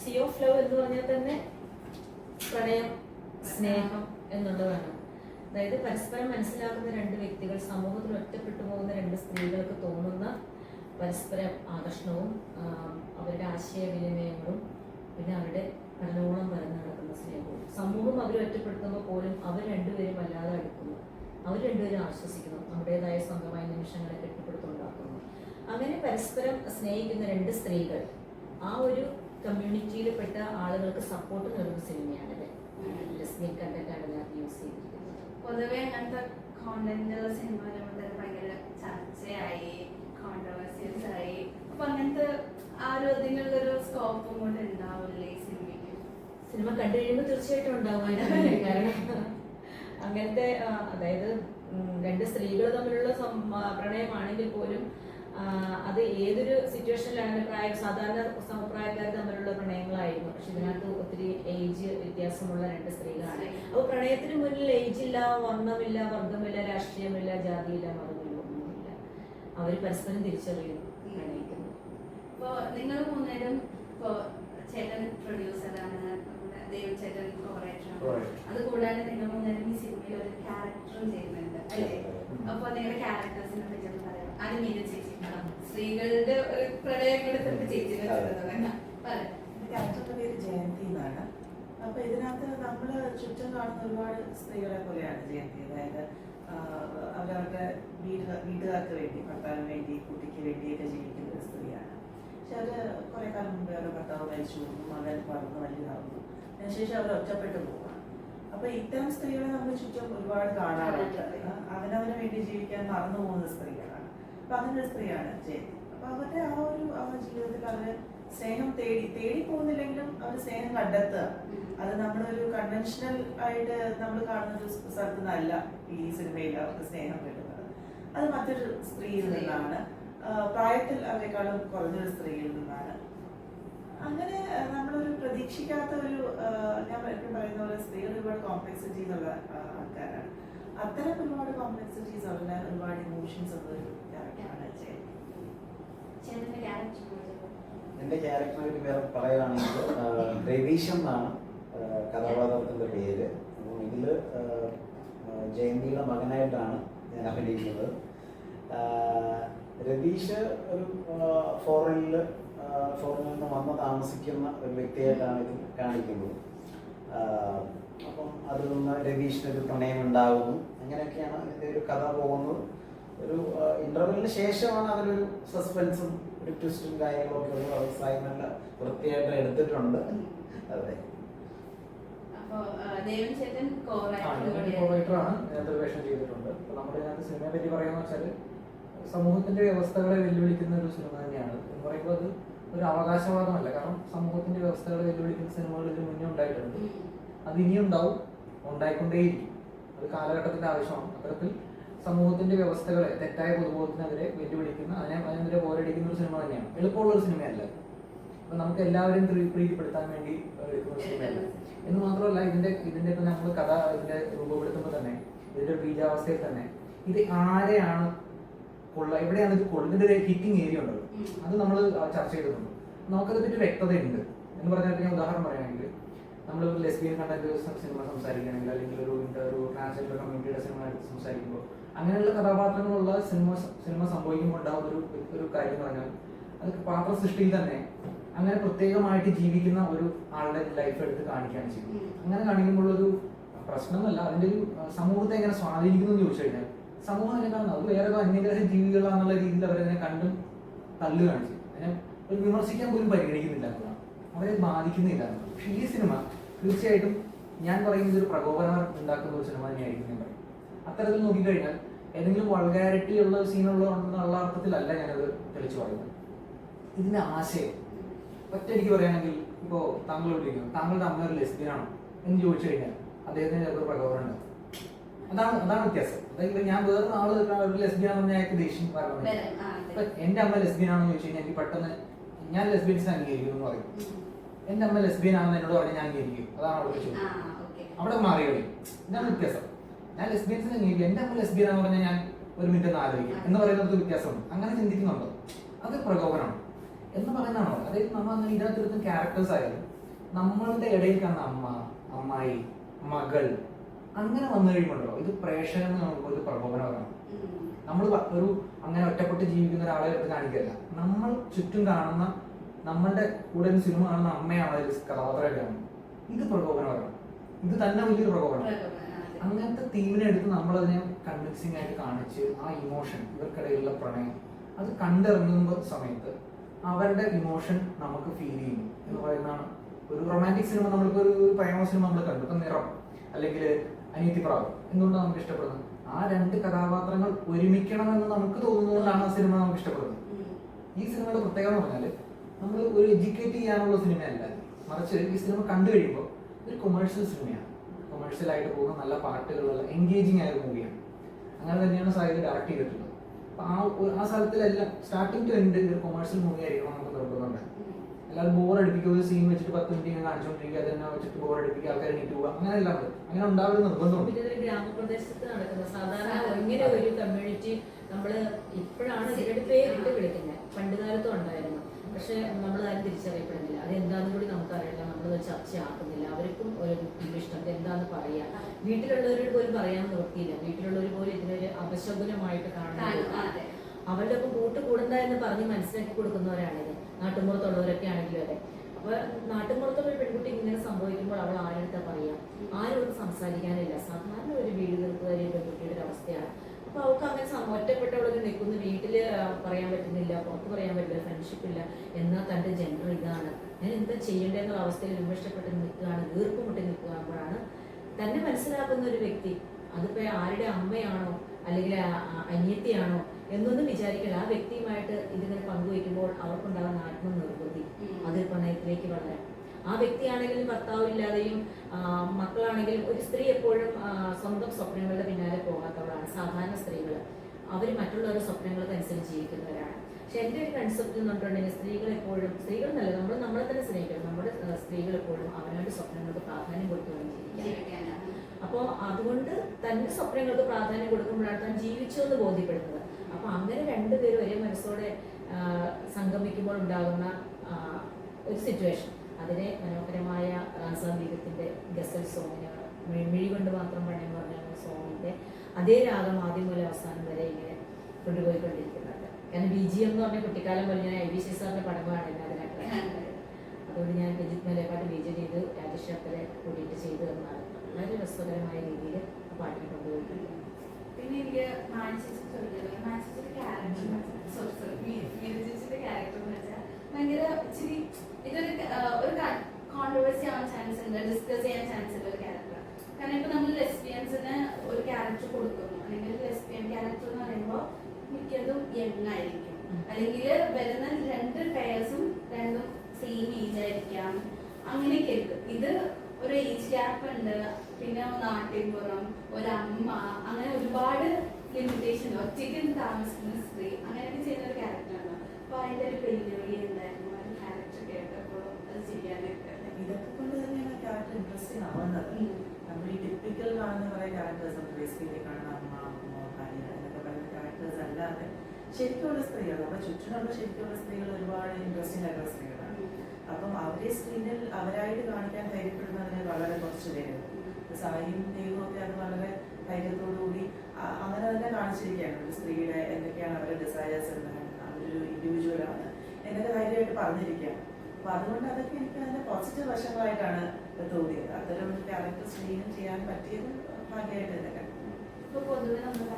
C of love എന്ന് പറഞ്ഞാൽ തന്നെ പ്രണയം സ്നേഹം എന്നുള്ളതാണ് അതായത് പരസ്പരം മനസ്സിലാക്കുന്ന രണ്ട് വ്യക്തികൾ സമൂഹത്തിൽ ഒറ്റപ്പെട്ടു പോകുന്ന രണ്ട് സ്ത്രീകൾക്ക് തോന്നുന്ന പരസ്പര ആകർഷണവും അവരുടെ ആശയവിനിമയങ്ങളും പിന്നെ അവരുടെ കടലോളം പരന്നു നടക്കുന്ന സ്നേഹവും. സമൂഹം അവരെ ഒറ്റപ്പെടുത്തുമ്പോൾ പോലും അവർ രണ്ടുപേരും വല്ലാതെ അടുക്കുന്നു. അവർ രണ്ടുപേരും ആശ്വസിക്കുന്നു. നമ്മുടേതായ സ്വന്തമായ നിമിഷങ്ങളെ കെട്ടിപ്പടുത്തുണ്ടാക്കുന്നു. അങ്ങനെ പരസ്പരം സ്നേഹിക്കുന്ന രണ്ട് സ്ത്രീകൾ ആ ഒരു കമ്മ്യൂണിറ്റിയിൽപ്പെട്ട ആളുകൾക്ക് സപ്പോർട്ട് നൽകുന്ന സിനിമയാണല്ലേ ലെസ്ബിയൻ കണ്ടന്റാണ് ഇതിനകത്ത് യൂസ് ചെയ്തിരിക്കുന്നത്. പൊതുവെ അങ്ങനത്തെ കോണ്ടന്റ് സിനിമ തന്നെ ഭയങ്കര ചർച്ചയായി കോൺട്രവേഴ്സിയസ് ആയി അപ്പൊ അങ്ങനത്തെ ആ ഒരു അതിനുള്ളൊരു സ്കോപ്പും കൂടെ ഉണ്ടാവില്ലേ സിനിമയ്ക്ക്? സിനിമ കണ്ടു കഴിയുമ്പോൾ തീർച്ചയായിട്ടും ഉണ്ടാവും. കാരണം അങ്ങനത്തെ അതായത് രണ്ട് സ്ത്രീകൾ തമ്മിലുള്ള പ്രണയമാണെങ്കിൽ പോലും അത് ഏതൊരു സിറ്റുവേഷനിലാണ് പ്രായം സാധാരണ സമപ്രായക്കാർ തമ്മിലുള്ള പ്രണയങ്ങളായിരുന്നു. പക്ഷെ ഇതിനകത്ത് ഒത്തിരി ഏജ് വ്യത്യാസമുള്ള രണ്ട് സ്ത്രീകളാണ്. അപ്പോൾ പ്രണയത്തിന് മുന്നിൽ ഏജ് ഇല്ല വർണമില്ല വർഗമില്ല രാഷ്ട്രീയമില്ല ജാതിയില്ല മതമില്ല ഒന്നുമില്ല അവർ പരസ്പരം തിരിച്ചറിയുന്നു പ്രണയിക്കുന്നു ഇപ്പൊ നിങ്ങൾ മൂന്നേരം ഇപ്പോ ചേട്ടൻ പ്രൊഡ്യൂസറാണ് നമ്മുടെ ദേവ് ചേട്ടൻ കോറേറ്ററാണ് അത് കൂടാതെ നിങ്ങൾ മൂന്നേരം ഈ സിനിമയിൽ ഒരു ക്യാരക്ടറും ചെയ്യുന്നുണ്ട് അല്ലേ? അപ്പോൾ അപ്പൊ നിങ്ങളുടെ ക്യാരക്ടേഴ്സിനെ പറ്റി മീന ചേച്ചി സ്ത്രീകളുടെ ഒരു പ്രളയം കൂടെ ചിലപ്പോൾ ചേച്ചിനെ പറയാം. ക്യാരക്ടറിന്റെ പേര് ജയന്തി എന്നാണ്. അപ്പൊ ഇതിനകത്ത് നമ്മൾ ചുറ്റും കാണുന്ന ഒരുപാട് സ്ത്രീകളെ പോലെയാണ് ജയന്തി. അതായത് അവരവരുടെ വീട് വീട്ടുകാർക്ക് വേണ്ടി ഭർത്താവിന് വേണ്ടി കുട്ടിക്ക് വേണ്ടിയൊക്കെ ജീവിക്കുന്ന ഒരു സ്ത്രീയാണ്. പക്ഷെ അവർ കുറെ കാലം മുമ്പ് അവരുടെ ഭർത്താവ് മരിച്ചു പോകുന്നു മകൻ വളർന്ന് വലുതാവുന്നു. അതിനുശേഷം അവർ ഒറ്റപ്പെട്ടു പോവാണ് അപ്പൊ ഇത്തരം സ്ത്രീകളെ നമ്മൾ ചുറ്റും ഒരുപാട് കാണാറുണ്ട്. അവനവന് വേണ്ടി ജീവിക്കാൻ മറന്നു പോകുന്ന സ്ത്രീകളാണ്. അപ്പൊ അങ്ങനൊരു സ്ത്രീയാണ് ജയന്തി അപ്പൊ അവരുടെ ആ ഒരു അവരുടെ ജീവിതത്തിൽ അവർ സ്നേഹം തേടി തേടി പോകുന്നില്ലെങ്കിലും അവർ സ്നേഹം കണ്ടെത്തുക. അത് നമ്മളൊരു കൺവെൻഷണൽ ആയിട്ട് നമ്മൾ കാണുന്ന ഒരു സ്ഥലത്ത് നിന്നല്ല ഈ സിനിമയിൽ അവർക്ക് സ്നേഹം കിട്ടുന്നത്. അത് മറ്റൊരു സ്ത്രീയിൽ നിന്നാണ്. പ്രായത്തിൽ അവരെക്കാളും കുറഞ്ഞൊരു സ്ത്രീയിൽ നിന്നാണ്. അങ്ങനെ നമ്മളൊരു പ്രതീക്ഷിക്കാത്ത ഒരു ഞാൻ എപ്പോഴും പറയുന്ന പോലെ സ്ത്രീകൾ ഒരുപാട് കോംപ്ലക്സിറ്റീസ് ഉള്ള ആൾക്കാരാണ്. അത്തരം ഒരുപാട് കോംപ്ലക്സിറ്റീസ് ഉള്ള ഒരുപാട് ഇമോഷൻസ് ഉള്ള ഒരു എന്റെ ക്യാരക്ടറിനെ പേര് പറയുകയാണെങ്കിൽ രവീഷ് എന്നാണ് ആ, കഥാപാത്രത്തിന്റെ പേര്. അപ്പം ഇതിൽ ജയന്തിയുടെ മകനായിട്ടാണ് ഞാൻ അഭിനയിക്കുന്നത്. രതീഷ് ഒരു ഫോറിനിൽ ഫോറിനിൽ നിന്ന് വന്ന് താമസിക്കുന്ന ഒരു വ്യക്തിയായിട്ടാണ് ഇത് കാണിക്കുന്നത്. അപ്പം അതിൽ നിന്ന് രതീഷിന് ഒരു പ്രണയം ഉണ്ടാകുന്നു അങ്ങനെയൊക്കെയാണ് ഇതിന്റെ ഒരു കഥ പോകുന്നത്. ഒരു ഇന്റർവെല്ലിന് ശേഷമാണ് അതിലൊരു സസ്പെൻസും ഒരു ട്വിസ്റ്റും കാര്യങ്ങളൊക്കെ ഒരു അത്. സായി നല്ല വൃത്തിയായിട്ട് എടുത്തിട്ടുണ്ട് അതെ വേഷം ചെയ്തിട്ടുണ്ട്. നമ്മുടെ ഇതിനകത്ത് സിനിമയെ പറ്റി വെച്ചാൽ സമൂഹത്തിന്റെ വ്യവസ്ഥകളെ വെല്ലുവിളിക്കുന്ന ഒരു സിനിമ തന്നെയാണ്. എന്ന് പറയുമ്പോൾ അത് ഒരു അവകാശവാദമല്ല. കാരണം സമൂഹത്തിന്റെ വ്യവസ്ഥകളെ വെല്ലുവിളിക്കുന്ന സിനിമകൾ ഇതിന് മുന്നേ ഉണ്ടായിട്ടുണ്ട്. അത് ഇനിയും ഉണ്ടാവും. ഉണ്ടായിക്കൊണ്ടേയിരിക്കും. അത് കാലഘട്ടത്തിന്റെ ആവശ്യമാണ്. അത്തരത്തിൽ സമൂഹത്തിന്റെ വ്യവസ്ഥകളെ തെറ്റായ പൊതുബോധത്തിനെതിരെ വെല്ലുവിളിക്കുന്ന അതിനെ അതിനെതിരെ പോരടിക്കുന്ന ഒരു സിനിമ തന്നെയാണ്. എളുപ്പമുള്ള ഒരു സിനിമയല്ല. അപ്പൊ നമുക്ക് എല്ലാവരും പ്രീ- പ്രീതിപ്പെടുത്താൻ വേണ്ടി എടുക്കുന്ന ഒരു സിനിമയല്ല. എന്ന് മാത്രമല്ല ഇതിന്റെ ഇതിന്റെ ഇപ്പൊ നമ്മൾ കഥ ഇതിന്റെ രൂപപ്പെടുത്തുമ്പോൾ തന്നെ ഇതിന്റെ ബീജാവസ്ഥയിൽ തന്നെ ഇത് ആരെയാണ് കൊള്ള എവിടെയാണ് ഇത് ഇതിന്റെ ഒരു ഹിറ്റിംഗ് ഏരിയ ഉണ്ടല്ലോ. അത് നമ്മൾ ചർച്ച ചെയ്തിട്ടുണ്ട്. നമുക്കത് പറ്റി വ്യക്തതയുണ്ട്. എന്ന് പറഞ്ഞാൽ ഞാൻ ഉദാഹരണം പറയുകയാണെങ്കിൽ നമ്മൾ ഒരു ലെസ്ബിയൻ കണ്ടന്റ് സിനിമ സംസാരിക്കുകയാണെങ്കിൽ അല്ലെങ്കിൽ ഒരു ഒരു ട്രാൻസ്ജെൻഡർ കമ്മ്യൂണിറ്റിയുടെ സിനിമ സംസാരിക്കുമ്പോൾ അങ്ങനെയുള്ള കഥാപാത്രങ്ങളുള്ള സിനിമ സിനിമ സംഭവിക്കുമ്പോൾ ഉണ്ടാവുന്ന ഒരു ഒരു കാര്യം എന്ന് പറഞ്ഞാൽ അത് പാത്ര സൃഷ്ടിയിൽ തന്നെ അങ്ങനെ പ്രത്യേകമായിട്ട് ജീവിക്കുന്ന ഒരു ആളുടെ ലൈഫ് എടുത്ത് കാണിക്കുകയാണ് ചെയ്യുന്നത്. അങ്ങനെ കാണിക്കുമ്പോൾ ഒരു പ്രശ്നമല്ല അതിന്റെ ഒരു സമൂഹത്തെ എങ്ങനെ സ്വാധീനിക്കുന്നു എന്ന് ചോദിച്ചു കഴിഞ്ഞാൽ സമൂഹം എന്നെ കാണുന്നത് അത് വേറെ അന്യഗ്രഹ ജീവികളാന്നുള്ള രീതിയിൽ അവരതിനെ കണ്ടും തള്ളുകയാണ് ചെയ്യുന്നത്. അതിനെ ഒരു വിമർശിക്കാൻ പോലും പരിഗണിക്കുന്നില്ല എന്നുള്ളതാണ്. അവരെ ബാധിക്കുന്നില്ല. പക്ഷേ ഈ സിനിമ തീർച്ചയായിട്ടും ഞാൻ പറയുന്നത് ഒരു പ്രകോപനം ഉണ്ടാക്കുന്ന ഒരു സിനിമ തന്നെയായിരിക്കും ഞാൻ പറയും അത്തരത്തിൽ നോക്കിക്കഴിഞ്ഞാൽ ഏതെങ്കിലും വൾഗാരിറ്റി ഉള്ള സീനുള്ള എന്നുള്ള അർത്ഥത്തിലല്ല ഞാനത് തെളിച്ചു പറയുന്നത്. ഇതിന്റെ ആശയം. ഒറ്റയടിക്ക് പറയുകയാണെങ്കിൽ ഇപ്പോ താങ്കൾ വിളിക്കുന്നു താങ്കളുടെ അമ്മ ഒരു ലെസ്ബിയൻ ആണോ എന്ന് ചോദിച്ചു കഴിഞ്ഞാൽ അദ്ദേഹത്തിന് ചിലപ്പോൾ പ്രകോപനം ഉണ്ടാവും അതാണ് അതാണ് വ്യത്യാസം. അതായത് ഞാൻ വേറെ ആൾ ഒരു ലെസ്ബിയൻ ആണെന്ന് ഞങ്ങൾക്ക് ദേഷ്യം പറഞ്ഞു ഇപ്പൊ എന്റെ അമ്മ ലെസ്ബിയൻ ആണെന്ന് ചോദിച്ചു കഴിഞ്ഞാൽ എനിക്ക് പെട്ടെന്ന് ഞാൻ ലെസ്ബിയൻസ് അംഗീകരിക്കും എന്ന് പറയും. എന്റെ അമ്മ ലെസ്ബിയൻ ആണെന്ന് എന്നോട് പറഞ്ഞാൽ ഞാൻ അംഗീകരിക്കും. അതാണ് അവിടെ ചോദിച്ചത് അവിടെ മാറി കളി ഇതാണ് വ്യത്യാസം. ഞാൻ ലെസ്ബിയൻസിനെ അംഗീകരിക്കും എന്റെ അമ്മ ലെസ്ബിയൻ എന്ന് പറഞ്ഞാൽ ഞാൻ ഒരു മിനിറ്റ് ഒന്ന് ആലോചിക്കും. എന്ന് പറയുന്നത് വ്യത്യാസമുണ്ട്. അങ്ങനെ ചിന്തിക്കുന്നുണ്ടോ. അത് പ്രകോപനമാണ്. എന്ന് പറയുന്നതാണോ? അതായത് നമ്മൾ അങ്ങനെ ഇതിനകത്തിരുത്തും ക്യാരക്ടേഴ്സ് ആയാലും നമ്മളുടെ ഇടയിൽ കാണുന്ന അമ്മ അമ്മായി മകൾ അങ്ങനെ വന്നു കഴിയുമ്പോഴല്ലോ ഇത് പ്രേക്ഷകന് നമുക്ക് ഒരു പ്രകോപനമാണ്. നമ്മൾ ഒരു അങ്ങനെ ഒറ്റപ്പെട്ട് ജീവിക്കുന്ന ഒരാളെ കാണിക്കല്ല. നമ്മൾ ചുറ്റും കാണുന്ന നമ്മളുടെ കൂടെ ഒരു സിനിമ കാണുന്ന അമ്മയാണ് കഥാപാത്രമായിട്ട് കാണുന്നത്. ഇത് പ്രകോപനമാണ്. ഇത് തന്നെ വലിയൊരു പ്രകോപനം. അങ്ങനത്തെ തീമിനെ എടുത്ത് നമ്മളതിനെ കൺവിൻസിങ് ആയിട്ട് കാണിച്ച് ആ ഇമോഷൻ ഇവർക്കിടയിലുള്ള പ്രണയം അത് കണ്ടിറങ്ങുമ്പോൾ സമയത്ത് അവരുടെ ഇമോഷൻ നമുക്ക് ഫീൽ ചെയ്യുന്നു എന്ന് പറയുന്നതാണ്. ഒരു റൊമാന്റിക് സിനിമ നമ്മൾക്ക് ഒരു പ്രേമ സിനിമ നമ്മൾ കണ്ടു. ഇപ്പം നിറം അല്ലെങ്കിൽ അനീതിപ്രാവ് എന്തുകൊണ്ടാണ് നമുക്ക് ഇഷ്ടപ്പെടുന്നത്? ആ രണ്ട് കഥാപാത്രങ്ങൾ ഒരുമിക്കണമെന്ന് നമുക്ക് തോന്നുന്നതുകൊണ്ടാണ് ആ സിനിമ നമുക്ക് ഇഷ്ടപ്പെടുന്നത്. ഈ സിനിമയുടെ പ്രത്യേകത എന്ന് പറഞ്ഞാൽ നമ്മൾ ഒരു എഡ്യൂക്കേറ്റ് ചെയ്യാനുള്ള സിനിമയല്ല. മറിച്ച് ഈ സിനിമ കണ്ടു കഴിയുമ്പോൾ ഒരു കൊമേഴ്ഷ്യൽ സിനിമയാണ് കൊമേഴ്ഷ്യൽ ആയിട്ട് പോകുന്ന നല്ല പാട്ടുകളുള്ള എൻഗേജിങ് ആയ ഒരു മൂവിയാണ് അങ്ങനെ തന്നെയാണ് സാഹിത്യം ഡയറക്ട് ചെയ്തിട്ടുള്ളത്. അപ്പൊ ആ ആ സ്ഥലത്തിലെല്ലാം സ്റ്റാർട്ടിങ് ടു എൻഡ് ഒരു കൊമേഴ്ഷ്യൽ മൂവി ആയിരിക്കണം നമുക്ക് നിർബന്ധമുണ്ട്. എല്ലാവരും ബോർ അടിപ്പിക്കുക ഒരു സീൻ വെച്ചിട്ട് പത്ത് മിനിറ്റ് ഇങ്ങനെ കാണിച്ചുകൊണ്ടിരിക്കുക അത് തന്നെ വെച്ചിട്ട് ബോർ അടിപ്പിക്കുക ആൾക്കാരെ നീറ്റ് പോകുക അങ്ങനെ എല്ലാം ഉണ്ട്. അങ്ങനെ ഉണ്ടാവുന്ന നിർബന്ധമുണ്ട്. ഗ്രാമപ്രദേശത്ത് നടക്കുന്ന സാധാരണ ഇങ്ങനെ ഒരു കമ്മ്യൂണിറ്റി നമ്മൾ ഇപ്പോഴാണ് ഇതിന്റെ പേരിട്ട് വിളിക്കുന്നത്. പണ്ട് കാലത്തും ഉണ്ടായിരുന്നു. പക്ഷെ നമ്മൾ ആരും തിരിച്ചറിയപ്പെടുന്നില്ല. അത് എന്താണെന്ന് കൂടി നമുക്കറിയില്ല. നമ്മൾ ചർച്ചയാക്കുന്നില്ല. അവർക്കും ഒരു ഇഷ്ടം. ഇത് എന്താന്ന് പറയാ. വീട്ടിലുള്ളവരോട് പോലും പറയാൻ നിർത്തിയില്ല വീട്ടിലുള്ളവർ പോലും ഇതിനൊരു അപശകുനമായിട്ട് കാണുന്നത് അവരുടെ ഒപ്പം കൂട്ട് കൂടണ്ട എന്ന് പറഞ്ഞ് മനസ്സിലാക്കി കൊടുക്കുന്നവരാണിത് നാട്ടുമ്പുറത്തുള്ളവരൊക്കെ ആണെങ്കിലും അതെ. അപ്പൊ നാട്ടുമ്പുറത്തുള്ള ഒരു പെൺകുട്ടി ഇങ്ങനെ സംഭവിക്കുമ്പോൾ അവൾ ആരെടുത്താ പറയാ? ഒന്നും സംസാരിക്കാനില്ല. സാധാരണ ഒരു വീട് തീർത്തുകാരി പെൺകുട്ടിയുടെ ഒരു അവസ്ഥയാണ് അപ്പൊ അവൾക്ക് അങ്ങനെ ഒറ്റപ്പെട്ടവളൊക്കെ നിൽക്കുന്നു. വീട്ടിൽ പറയാൻ പറ്റുന്നില്ല പുറത്ത് പറയാൻ പറ്റില്ല ഫ്രണ്ട്ഷിപ്പ് ഇല്ല. എന്നാൽ തന്റെ ജെൻഡർ ഇതാണ്. ഞാൻ എന്താ ചെയ്യേണ്ടതെന്നുള്ള അവസ്ഥയിൽ വിമർശപ്പെട്ട് നിൽക്കുകയാണ്. വീർപ്പുമുട്ടി നിൽക്കുമ്പോഴാണ് തന്നെ മനസ്സിലാക്കുന്ന ഒരു വ്യക്തി അതിപ്പോ ആരുടെ അമ്മയാണോ അല്ലെങ്കിൽ അനിയത്തിയാണോ എന്നൊന്നും വിചാരിക്കില്ല. ആ വ്യക്തിയുമായിട്ട് ഇതിങ്ങനെ പങ്കുവയ്ക്കുമ്പോൾ അവർക്കുണ്ടാകുന്ന ആത്മനിർവൃതി അത് പ്രണയത്തിലേക്ക് വളരാൻ. ആ വ്യക്തിയാണെങ്കിലും ഭർത്താവില്ലാതെയും മക്കളാണെങ്കിലും ഒരു സ്ത്രീ എപ്പോഴും സ്വന്തം സ്വപ്നങ്ങളുടെ പിന്നാലെ പോകാത്തവരാണ് സാധാരണ സ്ത്രീകൾ അവർ മറ്റുള്ളവരുടെ സ്വപ്നങ്ങൾക്ക് അനുസരിച്ച് ജീവിക്കുന്നവരാണ്. പക്ഷെ എന്റെ ഒരു കൺസെപ്റ്റ് എന്ന് പറഞ്ഞിട്ടുണ്ടെങ്കിൽ സ്ത്രീകൾ എപ്പോഴും സ്ത്രീകൾ നല്ല നമ്മൾ നമ്മളെ തന്നെ സ്നേഹിക്കണം. നമ്മുടെ സ്ത്രീകൾ എപ്പോഴും അവനവന്റെ സ്വപ്നങ്ങൾക്ക് പ്രാധാന്യം കൊടുത്തു വേണം അപ്പോൾ അതുകൊണ്ട് തന്റെ സ്വപ്നങ്ങൾക്ക് പ്രാധാന്യം കൊടുക്കുമ്പോഴാണ് താൻ ജീവിച്ചു എന്ന് ബോധ്യപ്പെടുന്നത്. അപ്പൊ അങ്ങനെ രണ്ടുപേരും ഒരേ മനസ്സോടെ സംഗമിക്കുമ്പോൾ ഉണ്ടാകുന്ന ഒരു സിറ്റുവേഷൻ അതിനെ മനോഹരമായ സംഗീതത്തിന്റെ ഗസൽ സോങ്ങിന് മിഴി കൊണ്ട് മാത്രം പണയം പറഞ്ഞ സോങ്ങിന്റെ അതേ രാഗം ആദ്യം മുതൽ അവസാനം വരെ ഇങ്ങനെ കൊണ്ടുപോയിക്കൊണ്ടിരിക്കുന്നുണ്ട് കാരണം ബി ജി എം എന്ന് പറഞ്ഞ കുട്ടിക്കാലം പോലെ ഞാൻ ഐ ബി സി സാറിന്റെ പടമാണ് എന്നെ അതിനകത്ത്. അതുകൊണ്ട് ഞാൻ രജിത് മലയപ്പാട്ട് ബി ജെ ചെയ്ത് രാജേഷ് ശർക്കരെ കൂടിയിട്ട് ചെയ്തു തന്നാണ് വളരെ രസകരമായ രീതിയിൽ ആ പാട്ടിനെ കൊണ്ടുപോയിട്ടുണ്ട് പിന്നെ എനിക്ക് ക്യാരക്ടർ ഒരു കോൺട്രവേഴ്സി ആവാൻ ചാൻസ് ഉണ്ട് ഡിസ്കസ് ചെയ്യാൻ ചാൻസ് ഉള്ള ഒരു ക്യാരക്ടർ കാരണം ഇപ്പൊ നമ്മൾ ലെസ്ബിയൻസിന് ഒരു ക്യാരക്ടർ കൊടുക്കുന്നു അല്ലെങ്കിൽ ക്യാരക്ടർ എന്ന് പറയുമ്പോൾ മിക്കതും യങ് ആയിരിക്കും. അല്ലെങ്കിൽ വരുന്ന രണ്ട് പേഴ്സും രണ്ടും സെയിം ഏജ് ആയിരിക്കാം. അങ്ങനെയൊക്കെ ഇത് ഒരു ഏജ് ഗ്യാപ്പ് ഉണ്ട്. പിന്നെ നാട്ടിൻപുറം ഒരമ്മ അങ്ങനെ ഒരുപാട് ലിമിറ്റേഷൻ ഒറ്റയ്ക്ക് താമസിക്കുന്ന സ്ത്രീ അങ്ങനെയൊക്കെ ചെയ്യുന്ന ഒരു ക്യാരക്ടറാണ് അപ്പൊ അതിന്റെ ഒരു വെല്ലുവിളി ഉണ്ടായിരുന്നു ആ ക്യാരക്ടർ കേട്ടപ്പോഴും അത് ചെയ്യാനായിട്ട് ഇതൊക്കെ കൊണ്ട് തന്നെയാണ് ക്യാരക്ടർ ഇൻട്രസ്റ്റിംഗ് ആവുന്നത്. നമ്മൾ ഈ ടിപ്പിക്കൽ കാണുന്ന കുറെ ക്യാരക്ടേഴ്സ് ഉണ്ട് ബേസിക്കലി കാണുന്ന അമ്മ അമ്മ ഭാര്യ എന്നൊക്കെ പറയുന്ന ക്യാരക്ടേഴ്സ് അല്ലാതെ ശരിക്കുള്ള സ്ത്രീകൾ അപ്പൊ ചുറ്റിനുള്ള ശരിക്കുള്ള സ്ത്രീകൾ ഒരുപാട് ഇൻട്രസ്റ്റിംഗ് ആയിട്ടുള്ള സ്ത്രീകളാണ്. അപ്പം അവരെ സ്ക്രീനിൽ അവരായിട്ട് കാണിക്കാൻ ധൈര്യപ്പെടുന്നതിന് വളരെ കുറച്ച് പേര് സായിയും ദൈവവും ഒക്കെ അത് വളരെ ധൈര്യത്തോടുകൂടി അങ്ങനെ തന്നെ കാണിച്ചിരിക്കുകയാണ്. ഒരു സ്ത്രീയുടെ എന്തൊക്കെയാണ് അവരുടെ ഡിസൈസ് എന്താണ് അവരൊരു ഇൻഡിവിജ്വൽ ആണ്. എന്നൊക്കെ ധൈര്യമായിട്ട് പറഞ്ഞിരിക്കുകയാണ്. അപ്പൊ അതുകൊണ്ട് അതൊക്കെ എനിക്ക് അതിന്റെ പോസിറ്റീവ് വശങ്ങളായിട്ടാണ് തോന്നിയത്. അത്തരം ഒരു ക്യാരക്ടർ സ്ക്രീനും ചെയ്യാൻ പറ്റിയത് ഭാഗ്യമായിട്ട് തന്നെ. പൊതുവെ നമ്മൾ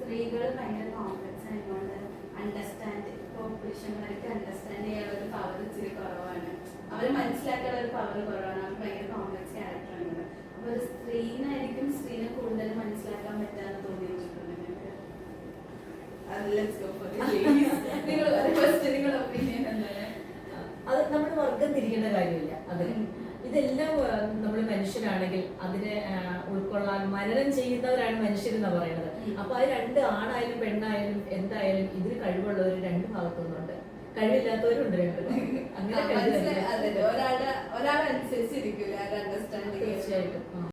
സ്ത്രീകൾ ഭയങ്കര കോംപ്ലക്സ് ആയതുകൊണ്ട് അണ്ടർസ്റ്റാൻഡ് ഇപ്പോൾ പുരുഷന്മാർക്ക് അണ്ടർസ്റ്റാൻഡ് ചെയ്യാനുള്ള ഒരു പവർ ഇച്ചിരി കുറവാണ്. അവർ മനസ്സിലാക്കാനുള്ള ഒരു പവർ കുറവാണ്. അവർ ഭയങ്കര കോംപ്ലക്സ് ക്യാരക്ടറാണ് അപ്പൊ ഒരു സ്ത്രീനായിരിക്കും സ്ത്രീനെ കൂടുതൽ മനസ്സിലാക്കാൻ പറ്റാന്ന് തോന്നിയിട്ടുണ്ട് അത് നിങ്ങൾ ഫസ്റ്റ് നിങ്ങളുടെ ഒപ്പീനിയൻ എന്താണ്? അത് നമ്മൾ വർഗം തിരിക്കേണ്ട കാര്യമില്ല. അതിന് ഇതെല്ലാം നമ്മൾ മനുഷ്യരാണെങ്കിൽ അതിനെ ഉൾക്കൊള്ളാൻ മനനം ചെയ്യുന്നവരാണ് മനുഷ്യരെന്നാ പറയുന്നത്. അപ്പൊ അത് രണ്ട് ആണായാലും പെണ്ണായാലും എന്തായാലും ഇതിന് കഴിവുള്ളവർ രണ്ട് ഭാഗത്തുനിന്നുണ്ട്. കഴിവില്ലാത്തവരുണ്ട് രണ്ട്. അങ്ങനെ ഒരാളുടെ ഒരാളനുസരിച്ചിരിക്കില്ല തീർച്ചയായിട്ടും.